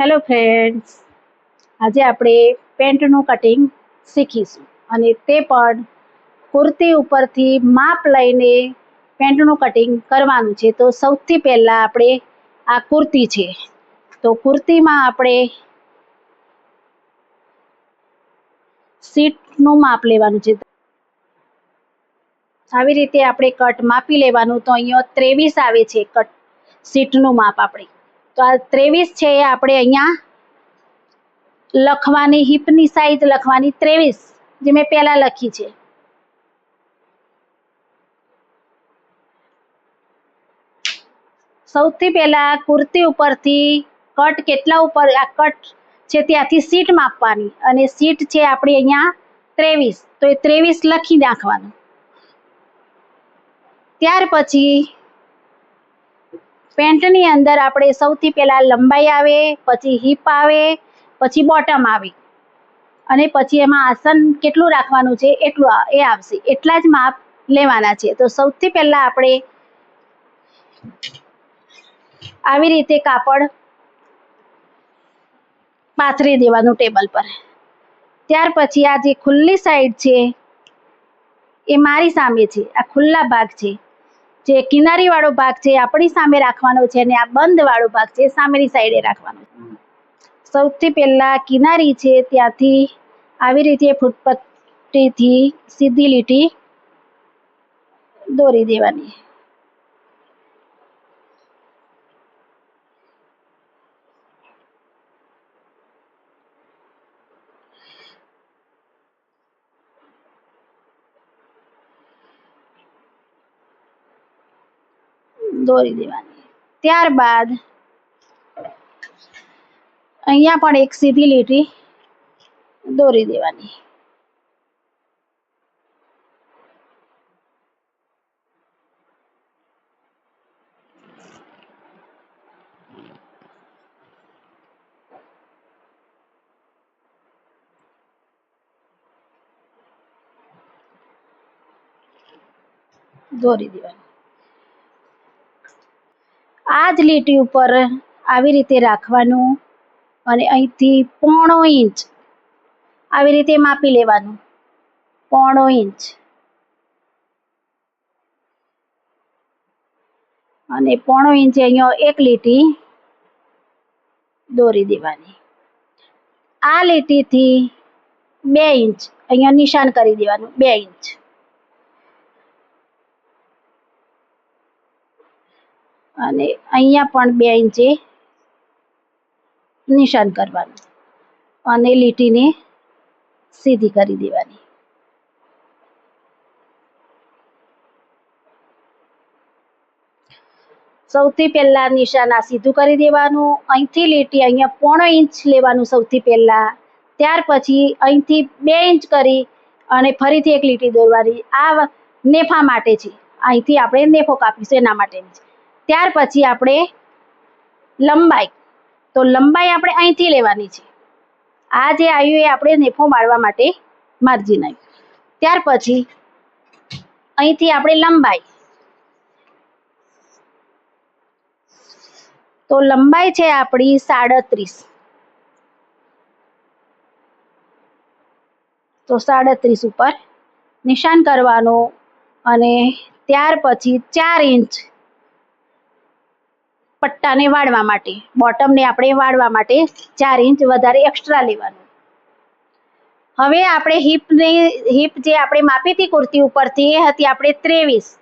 Hello friends આજે આપણે પેન્ટનું cutting શીખીશું અને તે પણ કુર્તી ઉપરથી માપ લઈને પેન્ટનું કટિંગ કરવાનું છે. તો સૌથી પહેલાં આપણે આ કુર્તી છે. તો કુર્તીમાં આપણે સીટનું માપ લેવાનું છે. આવી રીતે આપણે કટ માપી લેવાનું. તો અહીંયા ત્રેવીસ આવે છે કટ સીટનું માપ આપણે. તો આ ત્રેવીસ છે એ આપણે અહીંયા લખવાની હિપની સાઈઝ લખવાની ત્રેવીસ, જે મેં પહેલા લખી છે. સૌથી પહેલા કુર્તી ઉપરથી કટ કેટલા ઉપર, આ કટ છે ત્યાંથી સીટ માપવાની અને સીટ છે આપણી અહીંયા ત્રેવીસ, તો એ ત્રેવીસ લખી નાખવાનું. ત્યાર પછી પેન્ટની અંદર આપણે સૌથી પહેલાં લંબાઈ આવે, પછી હિપ આવે, પછી બોટમ આવે. અને પછી એમાં આસન કેટલું રાખવાનું છે એટલું એ આવશે. એટલા જ માપ લેવાના છે. તો સૌથી પહેલાં આપણે આવી રીતે કાપડ પાથરી દેવાનું ટેબલ પર. ત્યાર પછી આ જે ખુલ્લી સાઈડ છે, એ મારી સામે છે. આ ખુલ્લા ભાગ છે. જે કિનારી વાળો ભાગ છે આપણી સામે રાખવાનો છે અને આ બંધ વાળો ભાગ છે સામેની સાઈડે રાખવાનો છે. સૌથી પહેલા કિનારી છે ત્યાંથી આવી રીતે ફૂટપટ્ટીથી સીધી લીટી દોરી દેવાની. દોરી દેવાની. ત્યારબાદ અહીંયા પણ એક સીધી લીટી દોરી દેવાની. દોરી દેવાની. આ જ લીટી ઉપર આવી રીતે રાખવાનું અને અહીંથી પોણો ઇંચ આવી રીતે માપી લેવાનું. પોણો ઇંચ. અને પોણો ઇંચ અહીંયા એક લીટી દોરી દેવાની. આ લીટીથી બે ઇંચ અહીંયા નિશાન કરી દેવાનું, બે ઇંચ. અને અહીંયા પણ બે ઇંચે નિશાન કરવાનું અને લીટીને સીધી કરી દેવાની. સૌથી પહેલા નિશાન આ સીધું કરી દેવાનું. અહીંથી લીટી અહીંયા પોણો ઇંચ લેવાનું સૌથી પહેલા. ત્યાર પછી અહીંથી બે ઇંચ કરી અને ફરીથી એક લીટી દોરવાની. આ નેફા માટે છે. અહીંથી આપણે નેફો કાપીશું, એના માટેની છે. ત્યાર પછી આપણે લંબાઈ. તો લંબાઈ આપણે અહીંથી લેવાની છે. આ જે આવ્યું એ આપણે નેફો મારવા માટે માર્જિન આવ્યું ત્યાર પછી અહીંથી આપણે લંબાઈ. તો લંબાઈ છે આપણી સાડત્રીસ. તો સાડત્રીસ ઉપર નિશાન કરવાનો અને ત્યાર પછી ચાર ઇંચ પટ્ટાને વાળવા માટે, બોટમને આપણે વાળવા માટે ચાર ઇંચ વધારે એક્સ્ટ્રા લેવાનું. હવે આપણે હિપની, હિપ જે આપણે માપી હતી કુર્તી ઉપરથી, એ હતી આપણે ત્રેવીસ.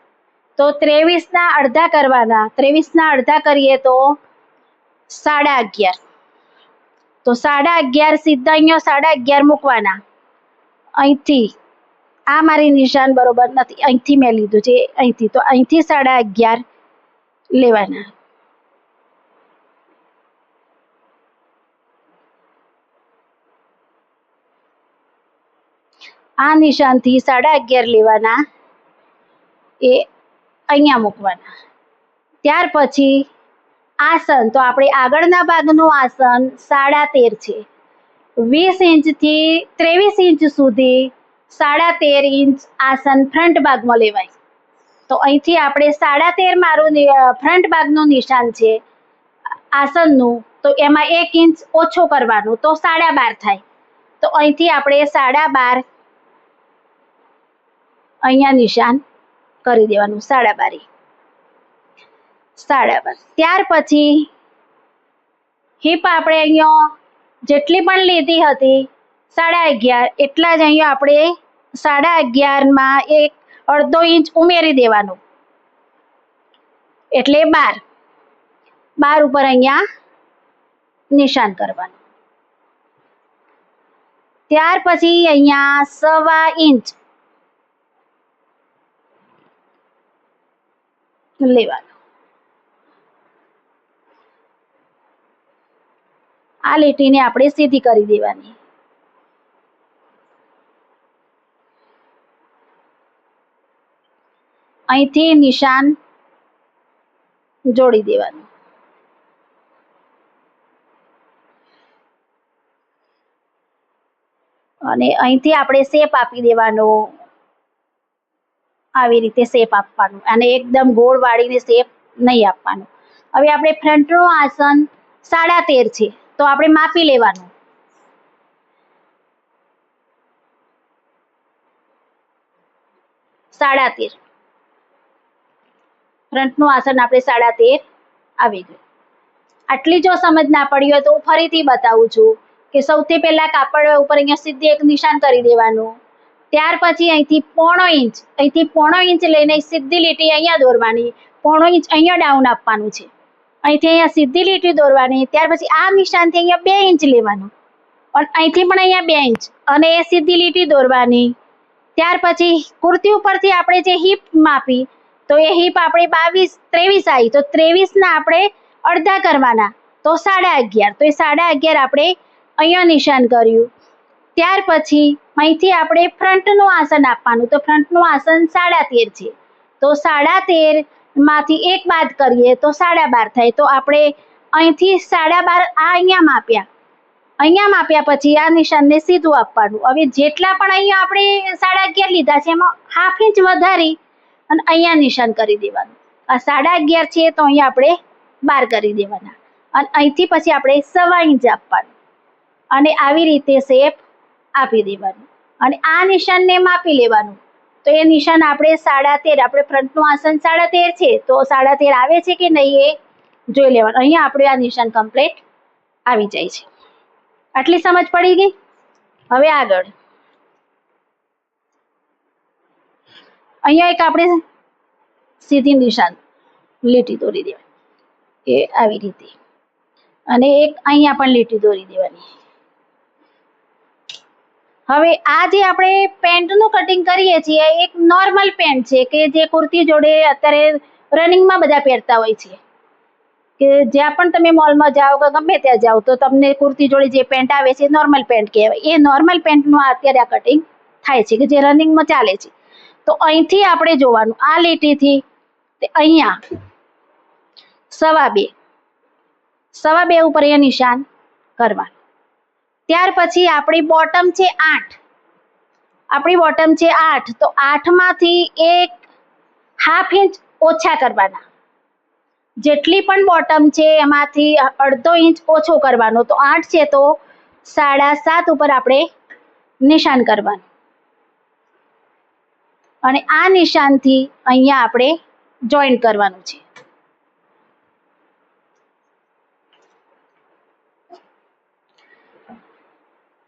તો ત્રેવીસના અડધા કરવાના, ત્રેવીસના અડધા કરીએ તો સાડા અગિયાર. તો સાડા અગિયાર સીધા અહીંયા સાડા અગિયાર મૂકવાના. અહીંથી, આ મારી નિશાન બરોબર નથી, અહીંથી મેં લીધું છે, અહીંથી. તો અહીંથી સાડા અગિયાર લેવાના. આ નિશાનથી સાડા અગિયાર લેવાના એ અહીંયા મૂકવાના. ત્યાર પછી આસન, તો આપણે આગળના ભાગનું આસન સાડા તેર છે. વીસ ઇંચથી ત્રેવીસ ઇંચ સુધી સાડા તેર ઇંચ આસન ફ્રન્ટ ભાગમાં લેવાય. તો અહીંથી આપણે સાડા તેર મારું ફ્રન્ટ ભાગનું નિશાન છે આસનનું, તો એમાં એક ઇંચ ઓછો કરવાનું, તો સાડા બાર થાય. તો અહીંથી આપણે સાડા બાર અહીંયા નિશાન કરી દેવાનું, સાડા બારી. સાડા બાર. ત્યાર પછી હિપ આપણે અહીંયા જેટલી પણ લીધી હતી, સાડા અગિયાર, એટલા જ અહીંયા આપણે સાડા અગિયારમાં એક અડધો ઇંચ ઉમેરી દેવાનું. એટલે બાર. બાર ઉપર અહીંયા નિશાન કરવાનું. ત્યાર પછી અહીંયા સવા ઇંચ લેવાનું. આ લીટીને આપણે સીધી કરી દેવાની. અહીંથી નિશાન જોડી દેવાનું. અને અહીંથી આપણે શેપ આપી દેવાનો. આવી રીતે શેપ આપવાનું અને એકદમ ગોળ વાળીને શેપ નહીં આપવાનું. હવે આપણે ફ્રન્ટનું આસન સાડા તેર છે, તો આપણે માપી લેવાનું. સાડા તેર. ફ્રન્ટનું આસન આપણે સાડા તેર આવી ગયું. આટલી જો સમજ ના પડી હોય તો હું ફરીથી બતાવું છું કે સૌથી પહેલા કાપડ ઉપર અહીંયા સીધી એક નિશાન કરી દેવાનું. ત્યાર પછી અહીંથી પોણો ઇંચ, અહીંથી પોણો ઇંચ લઈને સીધી લીટી અહીંયા દોરવાની, પોણો ઇંચ અહીંયા ડાઉન આપવાનું છે. અહીંથી અહીંયા સીધી લીટી દોરવાની, ત્યાર પછી આ નિશાનથી અહીંયા બે ઇંચ લેવાનું. અને અહીંથી પણ અહીંયા બે ઇંચ, અને એ સીધી લીટી દોરવાની. ત્યાર પછી કુર્તી ઉપરથી આપણે જે હિપ માપી, તો એ હિપ આપણે બાવીસ, ત્રેવીસ આવી, તો ત્રેવીસના આપણે અડધા કરવાના, તો સાડા અગિયાર, તો એ સાડા અગિયાર આપણે અહીંયા નિશાન કર્યું. ત્યાર પછી અહીંથી આપણે ફ્રન્ટનું આસન આપવાનું. તો ફ્રન્ટનું આસન સાડા તેર છે. તો સાડા તેરમાંથી એક બાદ કરીએ તો સાડા બાર થાય. તો આપણે અહીંથી સાડા બાર આ અહીંયા માપ્યા. અહીંયા માપ્યા પછી આ નિશાનને સીધું આપવાનું. હવે જેટલા પણ અહીંયા આપણે સાડા અગિયાર લીધા છે, એમાં હાફ ઇંચ વધારી અને અહીંયા નિશાન કરી દેવાનું. આ સાડા અગિયાર છે તો અહીંયા આપણે બાર કરી દેવાના. અને અહીંથી પછી આપણે સવા ઇંચ આપવાનું. અને આવી રીતે શેપ આપી દેવાનું. અને આ નિશાનને માપી લેવાનું. તો એ નિશાન આપણે સાડા તેર, આપણે ફ્રન્ટનું આસન સાડા તેર છે, તો સાડા તેર આવે છે કે નહીં એ જોઈ લેવાનું. અહીંયા આપણે આ નિશાન કમ્પ્લીટ આવી જાય છે. આટલી સમજ પડી ગઈ? હવે આગળ. અહીંયા એક આપણે સીધી નિશાન લીટી દોરી દેવાની. એ આવી રીતે. અને એક અહીંયા પણ લીટી દોરી દેવાની. હવે આ જે આપણે પેન્ટનું કટિંગ કરીએ છીએ, એક નોર્મલ પેન્ટ છે કે જે કુર્તી જોડે અત્યારે રનિંગમાં બધા પહેરતા હોય છે. કે જ્યાં પણ તમે મોલમાં જાઓ કે ગમે ત્યાં જાઓ, તો તમને કુર્તી જોડે જે પેન્ટ આવે છે નોર્મલ પેન્ટ કહેવાય. એ નોર્મલ પેન્ટનું અત્યારે આ કટિંગ થાય છે કે જે રનિંગમાં ચાલે છે. તો અહીંથી આપણે જોવાનું, આ લીટીથી અહીંયા, સવા બે સવા બે ઉપર એ નિશાન કરવાનું. ત્યાર પછી આપણી બોટમ છે આઠ. આપણી બોટમ છે આઠ. તો આઠમાંથી એક હાફ ઇંચ ઓછા કરવાના. જેટલી પણ બોટમ છે એમાંથી અડધો ઇંચ ઓછો કરવાનો. તો આઠ છે તો સાડા સાત ઉપર આપણે નિશાન કરવાનું. અને આ નિશાનથી અહીંયા આપણે જોઈન્ટ કરવાનું છે.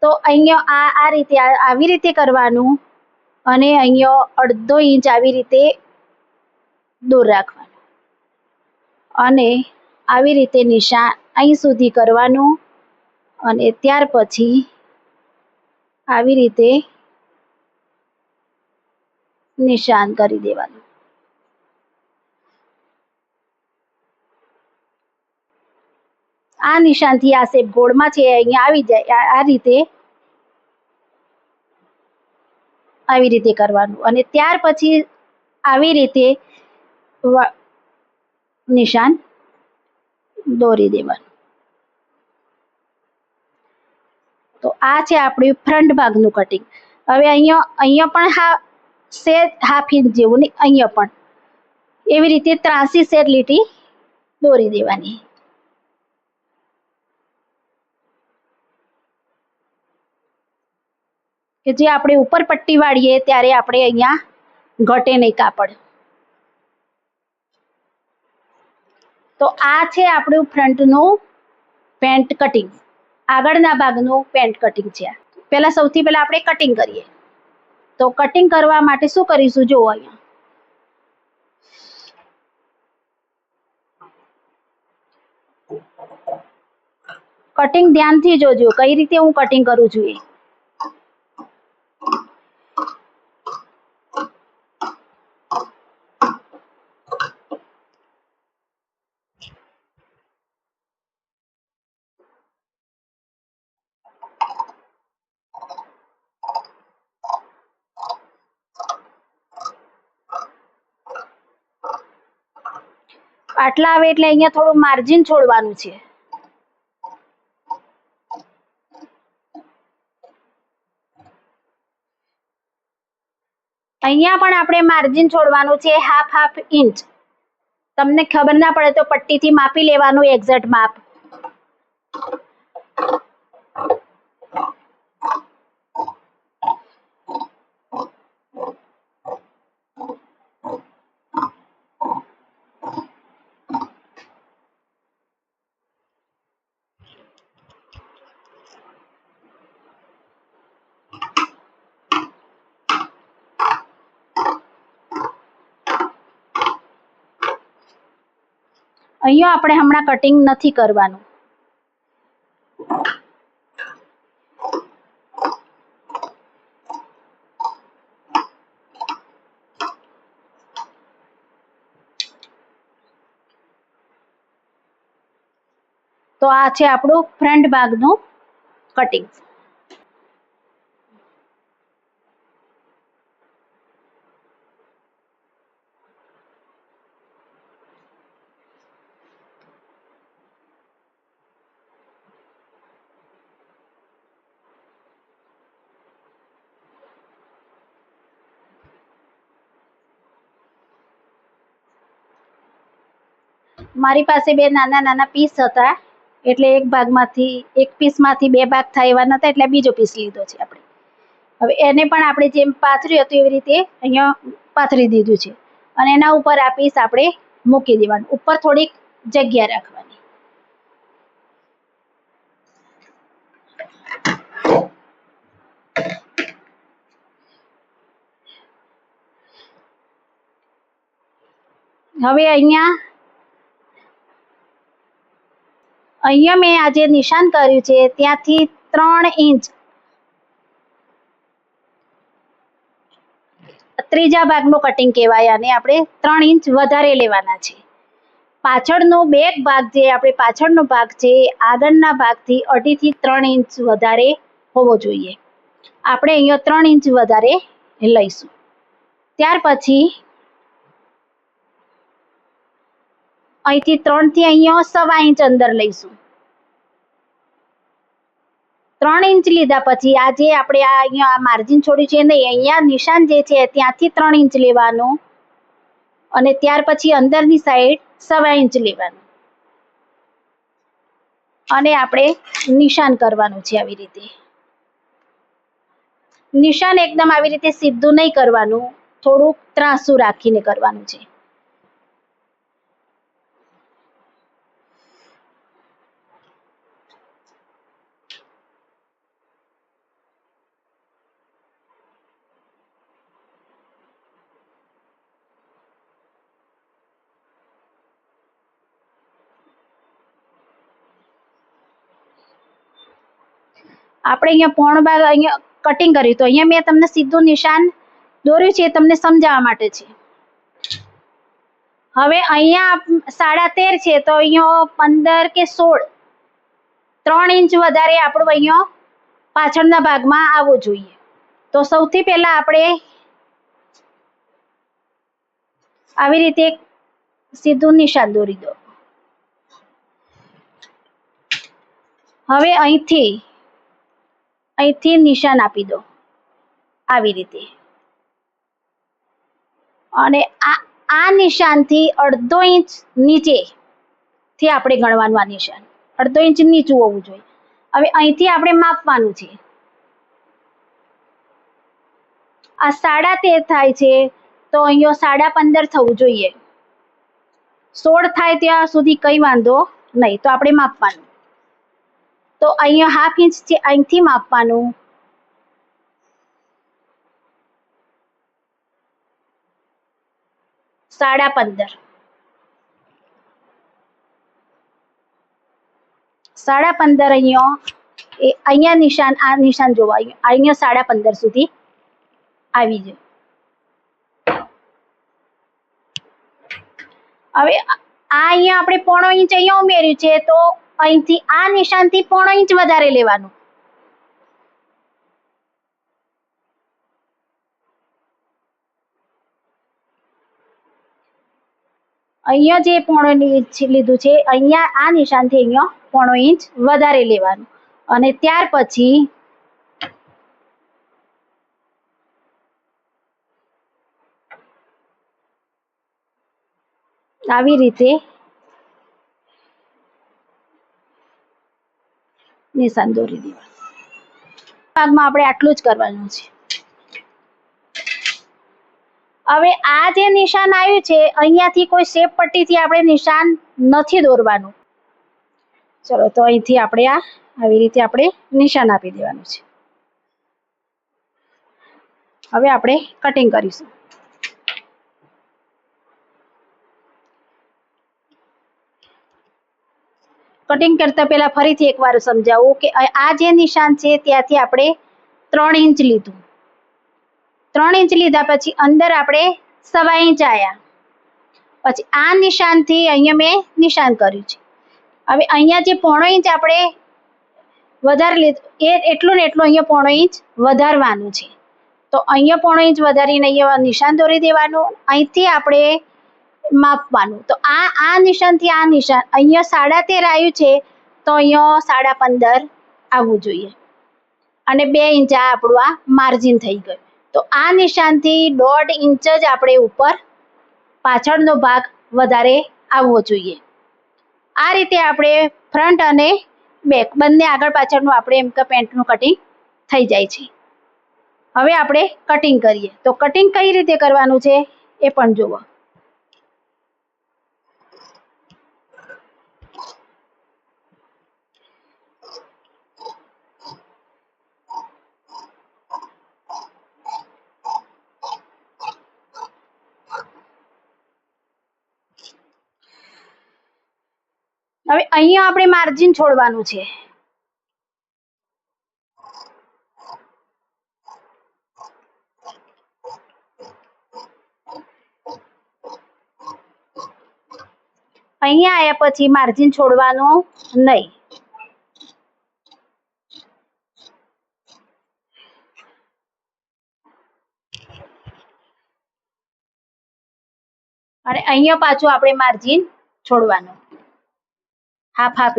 તો અહીંયા આ આ રીતે આવી રીતે કરવાનું અને અહીંયા અડધો ઇંચ આવી રીતે દૂર રાખવાનું. અને આવી રીતે નિશાન અહીં સુધી કરવાનું અને ત્યાર પછી આવી રીતે નિશાન કરી દેવાનું. આ નિશાનથી આ શેપ ગોળમાં છે અહીંયા આવી જાય, આ- રીતે આવી રીતે કરવાનું. અને ત્યાર પછી આવી રીતે નિશાન દોરી દેવાનું. તો આ છે આપણું ફ્રન્ટ ભાગનું કટિંગ હવે અહીંયા અહીંયા પણ હા સેજ હાફ ઇંચ જેવું ને અહીંયા પણ. એવી રીતે ત્રાસી સેટ લીટી દોરી દેવાની. કે જે આપણે ઉપર પટ્ટી વાળીએ ત્યારે આપણે અહીંયા ઘટે નહીં કાપડ. તો આ છે આપણું ફ્રન્ટનું પેન્ટ કટિંગ. આગળના ભાગનું પેન્ટ કટિંગ છે પહેલાં સૌથી પહેલાં આપણે કટિંગ કરીએ. તો કટિંગ કરવા માટે શું કરીશું? જુઓ અહીંયા. કટિંગ ધ્યાનથી જોજો, કઈ રીતે હું કટિંગ કરું છું એ. આટલા આવે એટલે અહીંયા થોડું માર્જિન છોડવાનું છે. અહીંયા પણ આપણે માર્જિન છોડવાનું છે હાફ હાફ ઇંચ તમને ખબર ના પડે તો પટ્ટીથી માપી લેવાનું એક્ઝેક્ટ માપ. અહીંયા આપણે હમણાં કટિંગ નથી કરવાનું. તો આ છે આપણું ફ્રન્ટ ભાગનું કટિંગ મારી પાસે બે નાના નાના પીસ હતા. એટલે એક ભાગમાંથી, એક પીસમાંથી બે ભાગ થાય એવા નહોતા એટલે બીજો પીસ લીધો છે આપણે. હવે એને પણ આપણે જેમ પાથર્યું હતું એવી રીતે અહીંયા પાથરી દીધું છે. અને એના ઉપર આ પીસ આપણે મૂકી દેવાનું. ઉપર થોડીક જગ્યા રાખવાની. હવે અહીંયા અહીંયા મેં આજે નિશાન કર્યું છે, ત્યાંથી ત્રણ ઇંચ. ત્રીજા ભાગનું કટિંગ કહેવાય અને આપણે ત્રણ ઇંચ વધારે લેવાના છે. પાછળનો બેક ભાગ જે, આપણે પાછળનો ભાગ છે આગળના ભાગથી અઢીથી ત્રણ ઇંચ વધારે હોવો જોઈએ. આપણે અહીંયા ત્રણ ઇંચ વધારે લઈશું. ત્યાર પછી અહીંથી ત્રણથી અહીંયા સવા ઇંચ અંદર લઈશું. ત્રણ ઇંચ લીધા પછી આ જે આપણે આ અહીંયા આ માર્જિન છોડ્યું છે નહીં અહીંયા નિશાન જે છે ત્યાંથી ત્રણ ઇંચ લેવાનું અને ત્યાર પછી અંદરની સાઈડ સવા ઇંચ લેવાનું. અને આપણે નિશાન કરવાનું છે આવી રીતે. નિશાન એકદમ આવી રીતે સીધું નહીં કરવાનું, થોડુંક ત્રાસું રાખીને કરવાનું છે. આપણે અહીંયા પોણ ભાગ અહીંયા કટિંગ કર્યું તો અહીંયા મેં તમને સીધું નિશાન દોર્યું છે તમને સમજાવવા માટે છે. હવે અહીંયા સાડા તેર છે તો અહીંયા પંદર કે સોળ, ત્રણ ઇંચ વધારે આપણું અહીંયા પાછળના ભાગમાં આવવું જોઈએ. તો સૌથી પહેલા આપણે આવી રીતે સીધું નિશાન દોરી દો. હવે અહીંથી અહીંથી નિશાન આપી દો. આવી રીતે. અને આ આ નિશાનથી અડધો ઇંચ નીચે થી આપણે ગણવાનું આ નિશાન. અડધો ઇંચ નીચું હોવું જોઈએ. હવે અહીંથી આપણે માપવાનું છે. આ સાડા તેર થાય છે તો અહીંયા સાડા પંદર થવું જોઈએ. સોળ થાય ત્યાં સુધી કંઈ વાંધો નહીં, તો આપણે માપવાનું. તો અહીંયા હાફ ઇંચ છે અહીંથી માપવાનું. સાડા પંદર. સાડા પંદર અહીંયા અહીંયા નિશાન, આ નિશાન જોવા અહીંયા સાડા પંદર સુધી આવી જાય હવે આ અહીંયા આપણે પોણો ઇંચ અહીંયા ઉમેર્યું છે, તો અહીંથી આ નિશાનથી પોણો ઇંચ વધારે લેવાનું. અહીંયા જે પોણો ઇંચ લીધું છે, અહીંયા આ નિશાનથી અહીંયા પોણો ઇંચ વધારે લેવાનું. અને ત્યાર પછી આવી રીતે નિશાન દોરી દેવાનું ભાગમાં આપણે આટલું જ કરવાનું છે. હવે આ જે નિશાન આવ્યું છે, અહીંયાથી કોઈ શેપ પટ્ટીથી આપણે નિશાન નથી દોરવાનું. ચલો, તો અહીંથી આપણે આ આવી રીતે આપણે નિશાન આપી દેવાનું છે. હવે આપણે કટિંગ કરીશું. કટિંગ કરતા પહેલા ફરીથી એકવાર સમજાવું કે આ જે નિશાન છે ત્યાંથી આપણે ત્રણ ઇંચ લીધું. ત્રણ ઇંચ લીધા પછી અંદર આપણે સવા ઇંચ આવ્યા પછી આ નિશાનથી અહીંયા મેં નિશાન કર્યું છે. હવે અહીંયા જે પોણો ઇંચ આપણે વધારે લીધું, એ એટલું ને એટલું અહીંયા પોણો ઇંચ વધારવાનું છે. તો અહીંયા પોણો ઇંચ વધારીને અહીંયા નિશાન દોરી દેવાનું. અહીંથી આપણે માપવાનું. તો આ આ નિશાનથી આ નિશાન, અહીંયા સાડા તેર આવ્યું છે, તો અહીંયા સાડા પંદર આવવું જોઈએ. અને બે ઇંચ આ આપણું આ માર્જિન થઈ ગયું. તો આ નિશાનથી દોઢ ઇંચ જ આપણે ઉપર પાછળનો ભાગ વધારે આવવો જોઈએ. આ રીતે આપણે ફ્રન્ટ અને બેક બંને આગળ પાછળનું આપણે એમ કે પેન્ટનું કટિંગ થઈ જાય છે. હવે આપણે કટિંગ કરીએ. તો કટિંગ કઈ રીતે કરવાનું છે એ પણ જુઓ. હવે અહીંયા આપણે માર્જિન છોડવાનું છે. અહીંયા આવ્યા પછી માર્જિન છોડવાનું નહીં. અને અહીંયા પાછું આપણે માર્જિન છોડવાનું. હાફ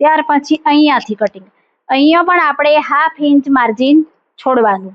ત્યાર પછી અહીંયાથી કટિંગ અહીંયા પણ આપણે હાફ ઇંચ માર્જિન છોડવાનું.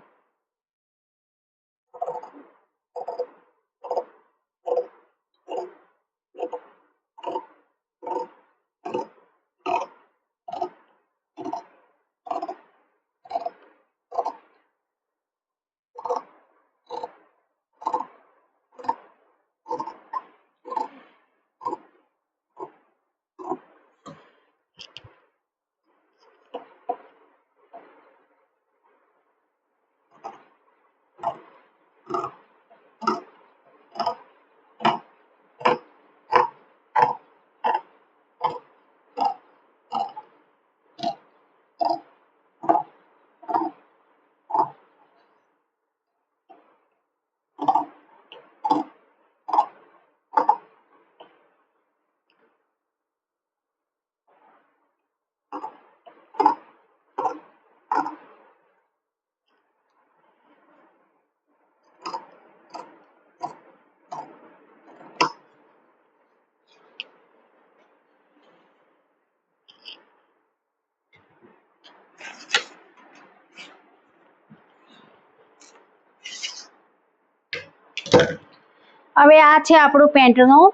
હવે આ છે આપણું પેન્ટનું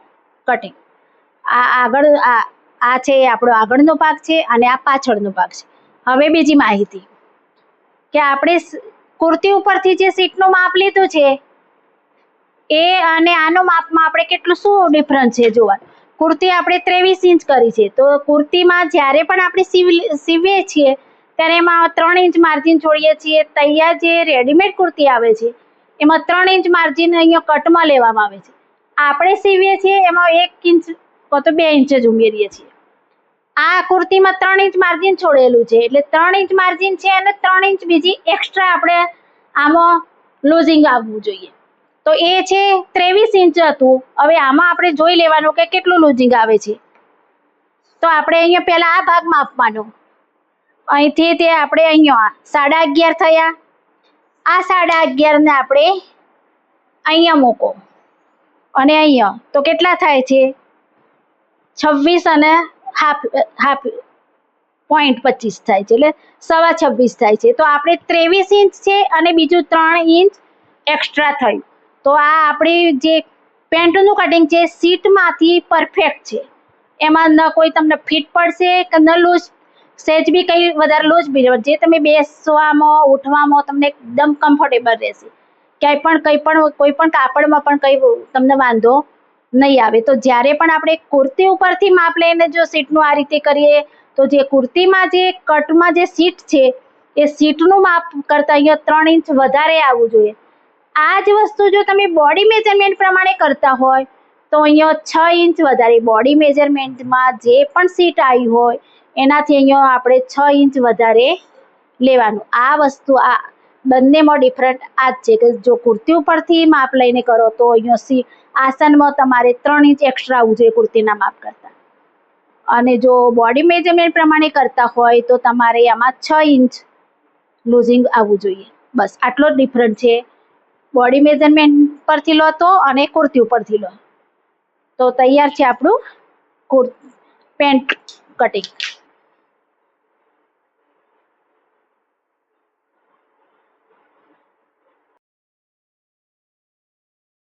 કટિંગ આ આગળ, આ છે એ આપણો આગળનો ભાગ છે અને આ પાછળનો ભાગ છે. હવે બીજી માહિતી. કે આપણે કુર્તી ઉપરથી જે સીટનું માપ લીધું છે, એ અને આનો માપમાં આપણે કેટલું શું ડિફરન્સ છે જોવા. કુર્તી આપણે ત્રેવીસ ઇંચ કરી છે. તો કુર્તીમાં જ્યારે પણ આપણે સીવીએ છીએ, ત્યારે એમાં ત્રણ ઇંચ માર્જિન છોડીએ છીએ. તૈયાર જે રેડીમેડ કુર્તી આવે છે એમાં ત્રણ ઇંચ માર્જિન અહીંયા કટમાં લેવામાં આવે છે. આપણે સીવીએ છીએ, એમાં એક ઇંચ કાં તો બે ઇંચ જ ઉમેરીએ છીએ. આ કુર્તીમાં ત્રણ ઇંચ માર્જિન છોડેલું છે, એટલે ત્રણ ઇંચ માર્જિન છે અને ત્રણ ઇંચ બીજી એક્સ્ટ્રા આપણે આમાં લૂઝિંગ આવવું જોઈએ. તો એ છે ત્રેવીસ ઇંચ હતું, હવે આમાં આપણે જોઈ લેવાનું કે કેટલું લૂઝિંગ આવે છે. તો આપણે અહીંયા પહેલાં આ ભાગ માપવાનો. અહીંથી તે આપણે અહીંયા સાડા અગિયાર થયા આ સાડા અગિયારને આપણે અહીંયા મૂકો. અને અહીંયા, તો કેટલા થાય છે? છવ્વીસ અને હાફ હાફ પોઈન્ટ પચીસ થાય છે, એટલે સવા છવ્વીસ થાય છે. તો આપણે ત્રેવીસ ઇંચ છે અને બીજું ત્રણ ઇંચ એક્સ્ટ્રા થયું. તો આ આપણી જે પેન્ટનું કટિંગ છે સીટમાંથી પરફેક્ટ છે. એમાં ન કોઈ તમને ફિટ પડશે કે ન લૂઝ સહેજ બી કંઈ વધારે લોજ બી. જે તમે બેસવામાં, ઉઠવામાં તમને એકદમ કમ્ફર્ટેબલ રહેશે. ક્યાંય પણ, કંઈ પણ, કોઈ પણ કાપડમાં પણ કંઈ તમને વાંધો નહીં આવે. તો જ્યારે પણ આપણે કુર્તી ઉપરથી માપ લઈને જો સીટનું આ રીતે કરીએ, તો જે કુર્તીમાં જે કટમાં જે સીટ છે, એ સીટનું માપ કરતાં અહીંયા ત્રણ ઇંચ વધારે આવવું જોઈએ. આ જ વસ્તુ જો તમે બોડી મેજરમેન્ટ પ્રમાણે કરતા હોય, તો અહીંયા છ ઇંચ વધારે. બોડી મેજરમેન્ટમાં જે પણ સીટ આવી હોય એનાથી અહીંયા આપણે છ ઇંચ વધારે લેવાનું. આ વસ્તુ આ બંનેમાં ડિફરન્ટ આ જ છે કે જો કુર્તી ઉપરથી માપ લઈને કરો તો અહીંયા સી આસનમાં તમારે ત્રણ ઇંચ એક્સ્ટ્રા આવવું જોઈએ કુર્તીના માપ કરતાં. અને જો બોડી મેજરમેન્ટ પ્રમાણે કરતા હોય તો તમારે આમાં છ ઇંચ લૂઝિંગ આવવું જોઈએ. બસ, આટલો જ ડિફરન્ટ છે. બોડી મેજરમેન્ટ પરથી લો તો અને કુર્તી ઉપરથી લો. તો તૈયાર છે આપણું કુર પેન્ટ કટિંગ